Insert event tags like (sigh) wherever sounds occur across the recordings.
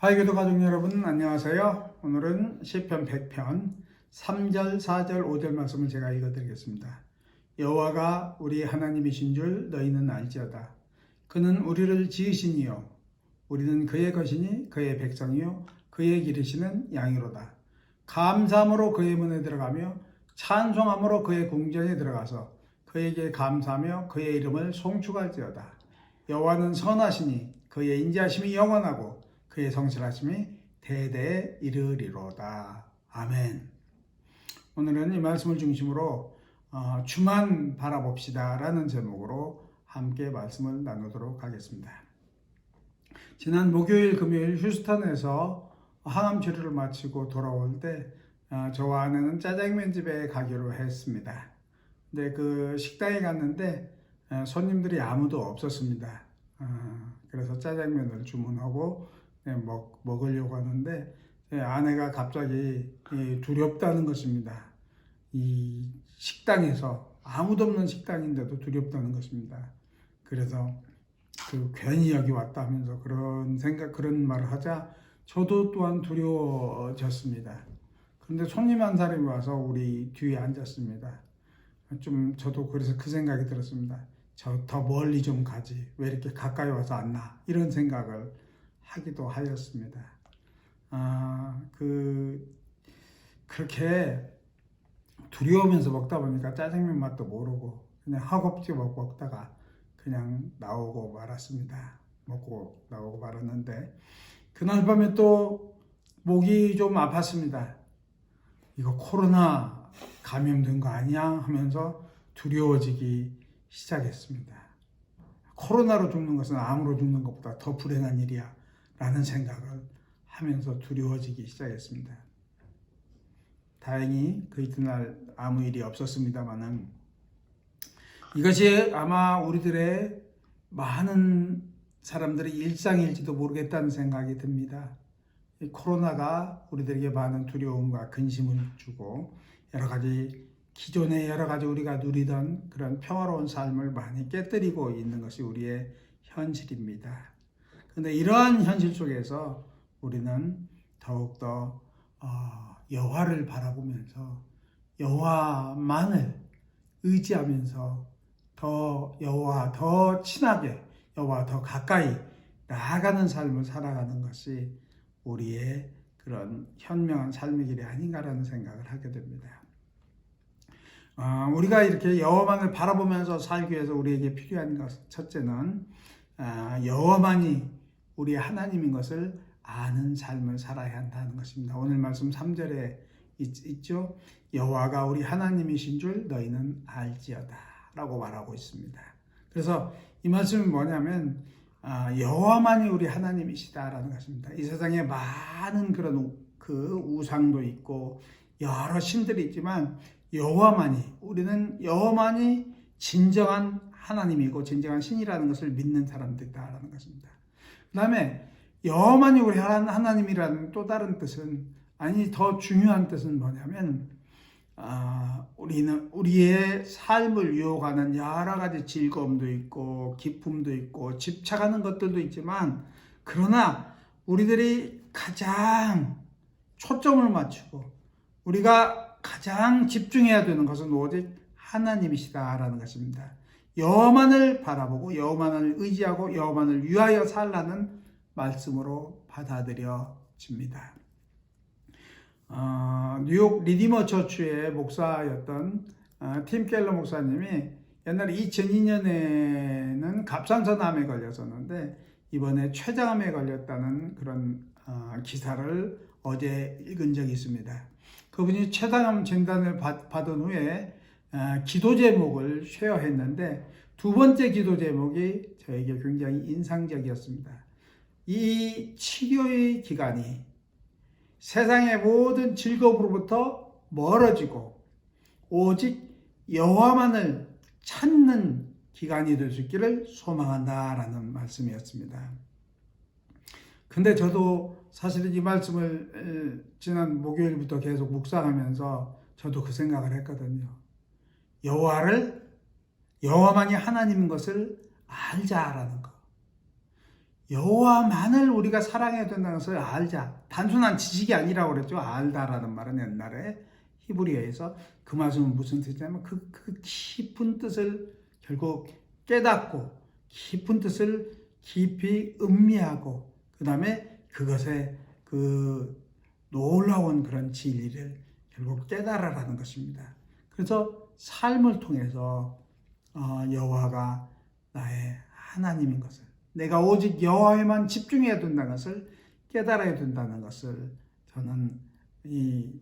화요교도 가족 여러분 안녕하세요. 오늘은 시편 100편 3절, 4절, 5절 말씀을 제가 읽어드리겠습니다. 여호와가 우리 하나님이신 줄 너희는 알지어다. 그는 우리를 지으시니요 우리는 그의 것이니 그의 백성이요 그의 기르시는 양이로다. 감사함으로 그의 문에 들어가며 찬송함으로 그의 궁전에 들어가서 그에게 감사하며 그의 이름을 송축할지어다. 여호와는 선하시니 그의 인자심이 영원하고 그의 성실하심이 대대에 이르리로다. 아멘. 오늘은 이 말씀을 중심으로 어, 주만 바라봅시다라는 제목으로 함께 말씀을 나누도록 하겠습니다. 지난 목요일, 금요일 휴스턴에서 항암 치료를 마치고 돌아올 때 어, 저와 아내는 짜장면 집에 가기로 했습니다. 근데 그 식당에 갔는데 어, 손님들이 아무도 없었습니다. 어, 그래서 짜장면을 주문하고 네, 먹, 먹으려고 하는데 제 아내가 갑자기 이 두렵다는 것입니다. 이 식당에서 아무도 없는 식당인데도 두렵다는 것입니다. 그래서 그 괜히 여기 왔다 하면서 그런 생각 그런 말을 하자 저도 또한 두려워졌습니다. 그런데 손님 한 사람이 와서 우리 뒤에 앉았습니다. 좀 저도 그래서 그 생각이 들었습니다. 저 더 멀리 좀 가지 왜 이렇게 가까이 와서 앉나 이런 생각을 하기도 하였습니다. 아, 그 그렇게 두려우면서 먹다 보니까 짜장면 맛도 모르고 그냥 허겁지 먹고 먹다가 그냥 나오고 말았습니다. 먹고 나오고 말았는데 그날 밤에 또 목이 좀 아팠습니다. 이거 코로나 감염된 거 아니야 하면서 두려워지기 시작했습니다. 코로나로 죽는 것은 암으로 죽는 것보다 더 불행한 일이야 라는 생각을 하면서 두려워지기 시작했습니다. 다행히 그 이튿날 아무 일이 없었습니다만은 이것이 아마 우리들의 많은 사람들의 일상일지도 모르겠다는 생각이 듭니다. 이 코로나가 우리들에게 많은 두려움과 근심을 주고 여러 가지 기존의 여러 가지 우리가 누리던 그런 평화로운 삶을 많이 깨뜨리고 있는 것이 우리의 현실입니다. 그런데 이러한 현실 속에서 우리는 더욱더 어, 여호와를 바라보면서 여호와만을 의지하면서 더 여호와 더 친하게 여호와 더 가까이 나아가는 삶을 살아가는 것이 우리의 그런 현명한 삶의 길이 아닌가라는 생각을 하게 됩니다. 어, 우리가 이렇게 여호와만을 바라보면서 살기 위해서 우리에게 필요한 것 첫째는 어, 여호와만이 우리 하나님인 것을 아는 삶을 살아야 한다는 것입니다. 오늘 말씀 3절에 있, 죠 여호와가 우리 하나님이신 줄 너희는 알지어다라고 말하고 있습니다. 그래서 이 말씀이 뭐냐면 아, 여호와만이 우리 하나님이시다라는 것입니다. 이 세상에 많은 그런 그 우상도 있고 여러 신들이 있지만 여호와만이 우리는 여호와만이 진정한 하나님이고 진정한 신이라는 것을 믿는 사람들이다라는 것입니다. 그 다음에 여호만이 우리 하나님이라는 또 다른 뜻은 아니 더 중요한 뜻은 뭐냐면 아, 우리는 우리의 삶을 유혹하는 여러 가지 즐거움도 있고 기쁨도 있고 집착하는 것들도 있지만 그러나 우리들이 가장 초점을 맞추고 우리가 가장 집중해야 되는 것은 오직 하나님이시다라는 것입니다. 여호만을 바라보고 여호만을 의지하고 여호만을 위하여 살라는 말씀으로 받아들여집니다. 어, 뉴욕 리디머 처치의 목사였던 어, 팀 켈러 목사님이 옛날에 2002년에는 갑상선암에 걸렸었는데 이번에 췌장암에 걸렸다는 그런 어, 기사를 어제 읽은 적이 있습니다. 그분이 췌장암 진단을 받, 받은 후에 어, 기도 제목을 쉐어했는데 두 번째 기도 제목이 저에게 굉장히 인상적이었습니다. 이 치료의 기간이 세상의 모든 즐거움으로부터 멀어지고 오직 여호와만을 찾는 기간이 될 수 있기를 소망한다라는 말씀이었습니다. 근데 저도 사실은 이 말씀을 지난 목요일부터 계속 묵상하면서 저도 그 생각을 했거든요. 여호와를 여호와만이 하나님인 것을 알자라는 것. 여호와만을 우리가 사랑해야 된다는 것을 알자. 단순한 지식이 아니라고 그랬죠. 알다라는 말은 옛날에 히브리어에서 그 말씀은 무슨 뜻이냐면 그, 그 깊은 뜻을 결국 깨닫고 깊은 뜻을 깊이 음미하고 그 다음에 그것에 그 놀라운 그런 진리를 결국 깨달아라는 것입니다. 그래서 삶을 통해서 어, 여호와가 나의 하나님인 것을 내가 오직 여호와에만 집중해야 된다는 것을 깨달아야 된다는 것을 저는 이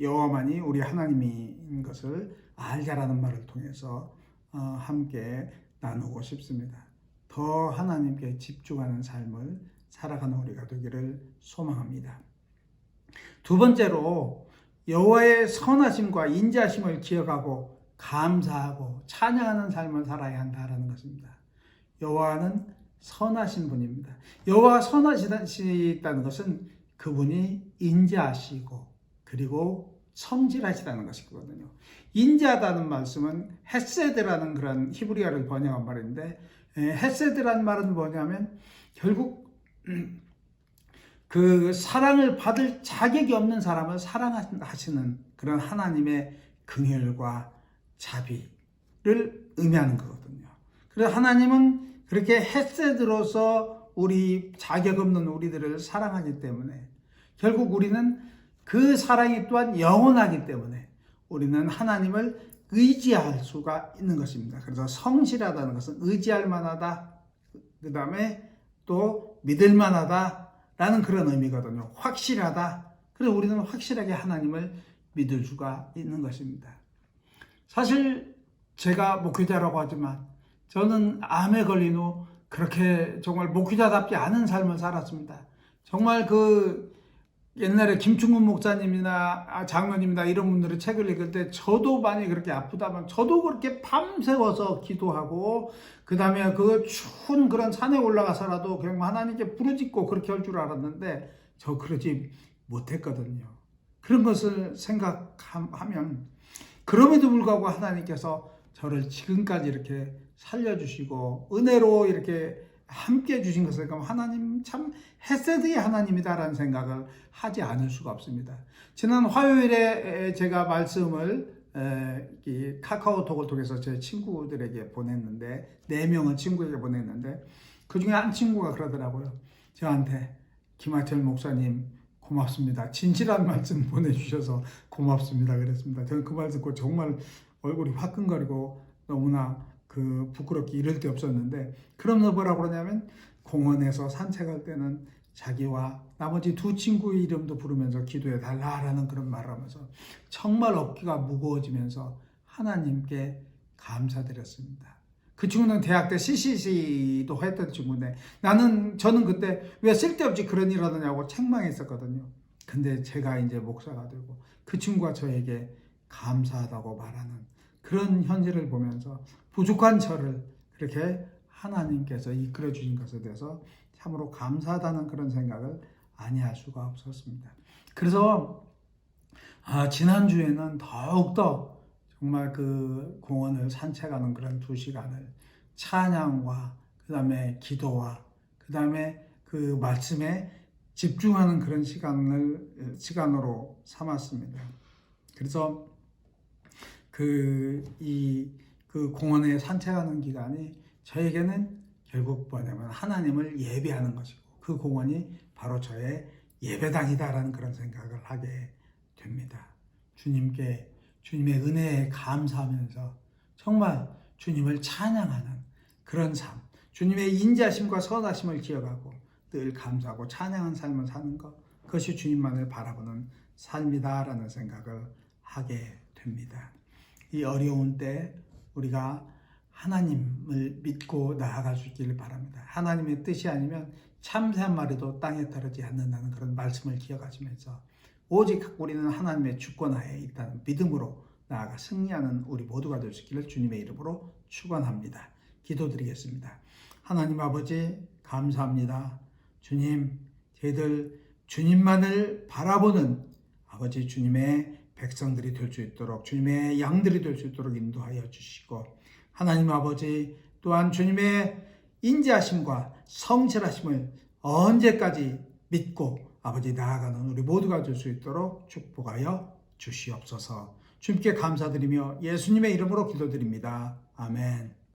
여호와만이 우리 하나님인 것을 알자라는 말을 통해서 어, 함께 나누고 싶습니다. 더 하나님께 집중하는 삶을 살아가는 우리가 되기를 소망합니다. 두 번째로 여호와의 선하심과 인자심을 기억하고 감사하고 찬양하는 삶을 살아야 한다라는 것입니다. 여호와는 선하신 분입니다. 여호와가 선하시다는 것은 그분이 인자하시고 그리고 성질하시다는 것이거든요. 인자하다는 말씀은 헤세드라는 그런 히브리어를 번역한 말인데 헤세드라는 말은 뭐냐면 결국 그 사랑을 받을 자격이 없는 사람을 사랑하시는 그런 하나님의 긍휼과 자비를 의미하는 거거든요. 그래서 하나님은 그렇게 헤세드로서 우리 자격 없는 우리들을 사랑하기 때문에 결국 우리는 그 사랑이 또한 영원하기 때문에 우리는 하나님을 의지할 수가 있는 것입니다. 그래서 성실하다는 것은 의지할 만하다. 그 다음에 또 믿을 만하다 라는 그런 의미거든요. 확실하다. 그래서 우리는 확실하게 하나님을 믿을 수가 있는 것입니다. 사실 제가 목회자라고 하지만 저는 암에 걸린 후 그렇게 정말 목회자답지 않은 삶을 살았습니다. 정말 그 옛날에 김충근 목사님이나 장로님이나 이런 분들의 책을 읽을 때 저도 많이 그렇게 아프다면 저도 그렇게 밤새워서 기도하고 그 다음에 그 추운 그런 산에 올라가서라도 그냥 하나님께 부르짖고 그렇게 할 줄 알았는데 저 그러지 못했거든요. 그런 것을 생각하면 그럼에도 불구하고 하나님께서 저를 지금까지 이렇게 살려주시고 은혜로 이렇게 함께 해 주신 것을 그럼 하나님 참 헤세드의 하나님이다라는 생각을 하지 않을 수가 없습니다. 지난 화요일에 제가 말씀을 카카오톡을 통해서 제 친구들에게 보냈는데 네 명은 친구에게 보냈는데 그 중에 한 친구가 그러더라고요. 저한테 김하철 목사님 고맙습니다. 진실한 말씀 (laughs) 보내주셔서 고맙습니다. 그랬습니다. 저는 그 말 듣고 정말 얼굴이 화끈거리고 너무나 그 부끄럽게 이럴 데 없었는데 그럼서 뭐라고 그러냐면 공원에서 산책할 때는 자기와 나머지 두 친구의 이름도 부르면서 기도해 달라라는 그런 말을 하면서 정말 어깨가 무거워지면서 하나님께 감사드렸습니다. 그 친구는 대학 때 CCC도 했던 친구인데 나는 저는 그때 왜 쓸데없이 그런 일 하느냐고 책망했었거든요. 근데 제가 이제 목사가 되고 그 친구가 저에게 감사하다고 말하는 그런 현실을 보면서 부족한 저를 그렇게 하나님께서 이끌어 주신 것에 대해서 참으로 감사하다는 그런 생각을 아니할 수가 없었습니다. 그래서 아, 지난주에는 더욱더 정말 그 공원을 산책하는 그런 두 시간을 찬양과 그 다음에 기도와 그 다음에 그 말씀에 집중하는 그런 시간을 시간으로 삼았습니다. 그래서 그이 그 공원에 산책하는 기간이 저에게는 결국 뭐냐면 하나님을 예배하는 것이고 그 공원이 바로 저의 예배당이다라는 그런 생각을 하게 됩니다. 주님께 주님의 은혜에 감사하면서 정말 주님을 찬양하는 그런 삶, 주님의 인자심과 선하심을 기억하고 늘 감사하고 찬양한 삶을 사는 것, 그것이 주님만을 바라보는 삶이다라는 생각을 하게 됩니다. 이 어려운 때 우리가 하나님을 믿고 나아갈 수 있기를 바랍니다. 하나님의 뜻이 아니면 참새 한 마리도 땅에 떨어지지 않는다는 그런 말씀을 기억하시면서 오직 우리는 하나님의 주권하에 있다는 믿음으로 나아가 승리하는 우리 모두가 될 수 있기를 주님의 이름으로 축원합니다. 기도드리겠습니다. 하나님 아버지 감사합니다. 주님 저희들 주님만을 바라보는 아버지 주님의 백성들이 될 수 있도록 주님의 양들이 될 수 있도록 인도하여 주시고 하나님 아버지 또한 주님의 인자하심과 성실하심을 언제까지 믿고 아버지 나아가는 우리 모두가 될 수 있도록 축복하여 주시옵소서. 주님께 감사드리며 예수님의 이름으로 기도드립니다. 아멘.